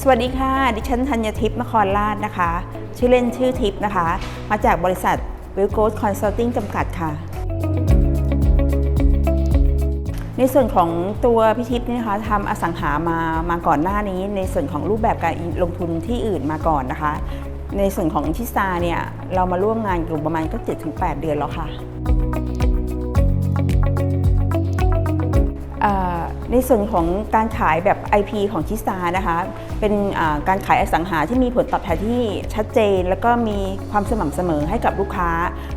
สวัสดีค่ะ ดิฉันธัญทิพย์นครราชนะคะ ชื่อเล่นชื่อทิพย์นะคะ มาจากบริษัท w i l g o s Consulting จำกัดค่ะ ในส่วนของตัวพี่ทิพย์นี่นะคะทำอสังหามามาก่อนหน้านี้ ในส่วนของรูปแบบการลงทุนที่อื่นมาก่อนนะคะ ในส่วนของทิสตาเนี่ยเรามาร่วมงานอยู่ประมาณก็7-8 เดือนแล้วค่ะอ่า ในส่วนของการขายแบบ IP ของชิสานะคะ เป็นการขายอสังหาที่มีผลตอบแทนที่ชัดเจน แล้วก็มีความสม่ำเสมอให้กับลูกค้า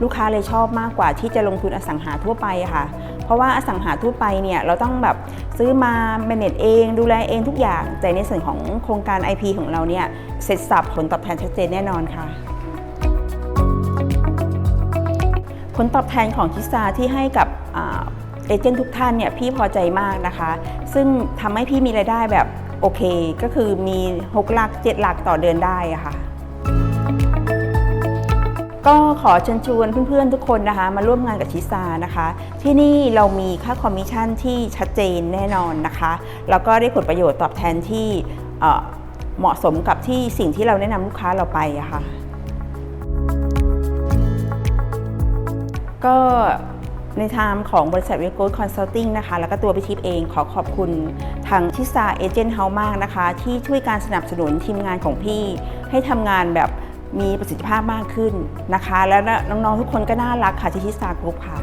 ลูกค้าเลยชอบมากกว่าที่จะลงทุนอสังหาทั่วไปค่ะ เพราะว่าอสังหาทั่วไปเนี่ยเราต้องแบบซื้อมา manage เอง ดูแลเองทุกอย่าง แต่ในส่วนของโครงการ IP ของเราเนี่ยเสร็จสับผลตอบแทนชัดเจนแน่นอนค่ะผลตอบแทนของทิสาที่ให้กับ เอเจนต์ทุกท่านเนี่ยพี่พอใจมากนะคะ ซึ่งทำให้พี่มีรายได้แบบโอเค ก็คือมี 6 หลัก 7 หลักต่อเดือนได้ะค่ะ ก็ขอเชิญชวนเพื่อนๆทุกคนนะคะ มาร่วมงานกับชิซานะคะ ที่นี่เรามีค่าคอมมิชชั่นที่ชัดเจนแน่นอนนะคะ แล้วก็ได้ผลประโยชน์ตอบแทนที่เหมาะสมกับที่สิ่งที่เราแนะนำลูกค้าเราไปอะค่ะก็ ในทางของบริษัทเวกโก้คอนซัลทิงนะคะ แล้วก็ตัวพิชิปเองขอขอบคุณทางทิสาเอเจนต์เฮามากนะคะ ที่ช่วยการสนับสนุนทีมงานของพี่ ให้ทำงานแบบมีประสิทธิภาพมากขึ้นนะคะ แล้วน้องๆทุกคนก็น่ารักค่ะที่ทิสากรุ๊ปค่ะ